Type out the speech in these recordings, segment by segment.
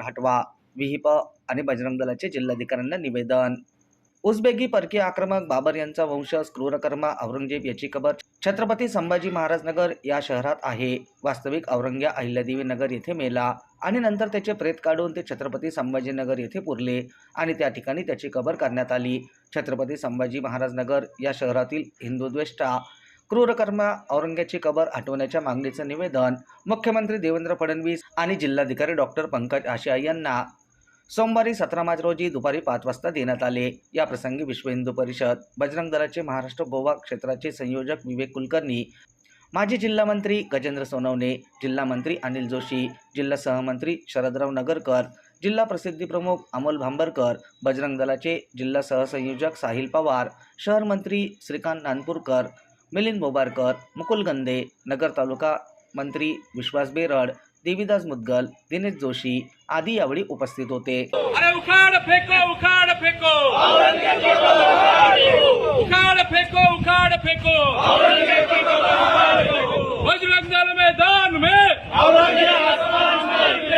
हटवा। विहिप आणि बजरंग दलाचे जिल्हाधिकाऱ्यांना निवेदन। उझबेकी परकीय आक्रमक बाबर यांचा वंशज क्रूरकर्मा औरंगजेब याची कबर। छत्रपती संभाजी महाराज नगर या शहरात आहे। वास्तविक औरंग्या अहिल्यादेवी नगर येथे मेला आणि नंतर त्याचे प्रेत काढून ते छत्रपती संभाजीनगर येथे पुरले आणि त्या ठिकाणी त्याची कबर करण्यात आली। छत्रपती संभाजी महाराज नगर या शहरातील हिंदुद्वेष्टा क्रूरकर्मा औरंग्याची कबर हटवण्याच्या मागणीचं निवेदन मुख्यमंत्री देवेंद्र फडणवीस आणि जिल्हाधिकारी डॉक्टर पंकज आशिया यांना सोमवारी सतरा मार्च रोजी दुपारी पाच वाजता देण्यात आले. या प्रसंगी विश्व हिंदू परिषद बजरंग दलाचे महाराष्ट्र गोवा क्षेत्राचे संयोजक विवेक कुलकर्णी माजी जिल्हा मंत्री गजेंद्र सोनवणे जिल्हा मंत्री अनिल जोशी जिल्हा सहमंत्री शरदराव नगरकर जिल्हा प्रसिद्धी प्रमुख अमोल भांबरकर बजरंग दलाचे जिल्हा सहसंयोजक साहिल पवार शहर मंत्री श्रीकांत नानपूरकर मिलिंद बोबारकर मुकुल गंदे नगर तालुका मंत्री विश्वास बेरड देवीदास मुदगल दिनेश जोशी आदी यावेळी उपस्थित होते. अरे उखाड़ फेको उखाड़ फेको. उखाड़ फेको उखाड़ फेको. बजरंग दल मैदान में.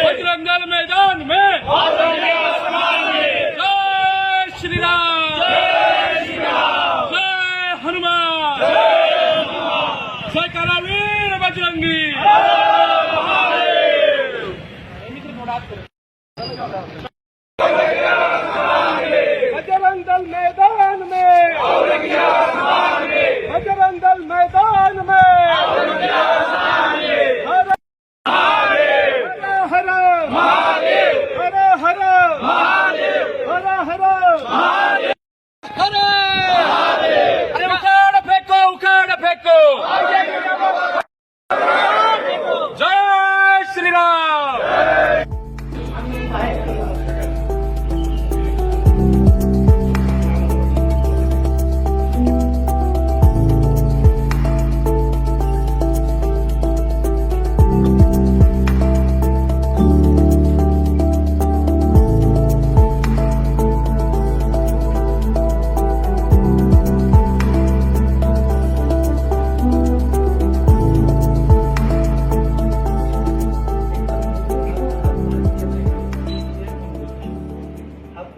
बजरंग दल मैदान में. जय श्री राम. जय हनुमान. जय करावीर बजरंगी बजरंग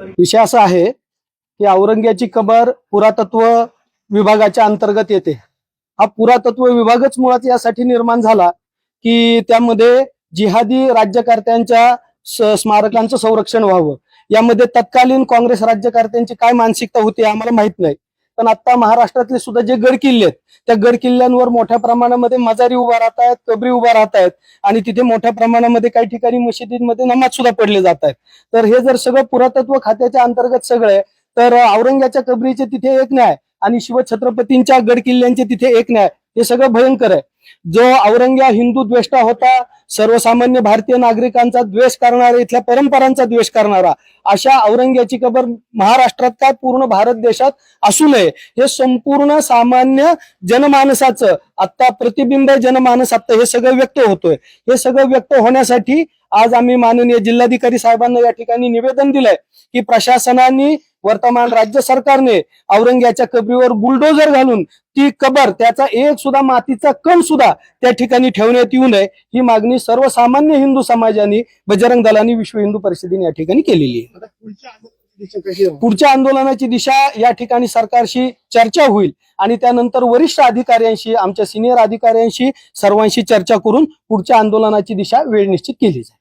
विषय असा आहे की औरंग्याची कबर पुरातत्व विभागाच्या अंतर्गत येते. हा पुरातत्व विभागच मुळात यासाठी निर्माण झाला की त्यामध्ये जिहादी राज्यकर्त्यांच्या स्मारकांचं संरक्षण व्हावं. यामध्ये तत्कालीन काँग्रेस राज्यकर्त्यांची काय मानसिकता होती आम्हाला माहीत नाही. पण आता महाराष्ट्रातले सुद्धा जे गड किल्ले आहेत त्या गड किल्ल्यांवर मोठ्या प्रमाणामध्ये मजारी उभा राहत आहेत कबरी उभा राहत आहेत आणि तिथे मोठ्या प्रमाणामध्ये काही ठिकाणी मशिदींमध्ये नमाज सुद्धा पडले जात आहेत. तर हे जर सगळं पुरातत्व खात्याच्या अंतर्गत सगळं आहे, तर औरंगाच्या कबरीचे तिथे एक न्याय आणि शिवछत्रपतींच्या गड किल्ल्यांचे तिथे एक न्याय हे सगळं भयंकर आहे. जो औरंग्या हिंदू द्वेष्टा होता सर्वसामान्य भारतीय नागरिकांचा द्वेष करणारा इथल्या परंपरांचा द्वेष करणारा अशा औरंग्याची कबर महाराष्ट्रात काय पूर्ण भारत देशात असू नये? हे संपूर्ण सामान्य जनमानसाचं आता प्रतिबिंब जनमानस आत्ता हे सगळं व्यक्त होतोय. हे सगळं व्यक्त होण्यासाठी आज आम्ही माननीय जिल्हाधिकारी साहेबांना या ठिकाणी निवेदन दिलंय की प्रशासनाने वर्तमान राज्य सरकारने औरंग्याच्या कबरीवर बुलडोजर घालून ती कबर त्याचा एक सुद्धा मातीचा कण सुद्धा त्या ठिकाणी ठेवण्यात येऊ नये ही मागणी सर्वसामान्य हिंदू समाजाने बजरंग दलाने विश्व हिंदू परिषदेने या ठिकाणी केलेली आहे. पुढच्या आंदोलनाची दिशा या ठिकाणी सरकारशी चर्चा होईल आणि त्यानंतर वरिष्ठ अधिकाऱ्यांशी आमच्या सिनियर अधिकाऱ्यांशी सर्वांशी चर्चा करून पुढच्या आंदोलनाची दिशा वेळ निश्चित केली जाईल.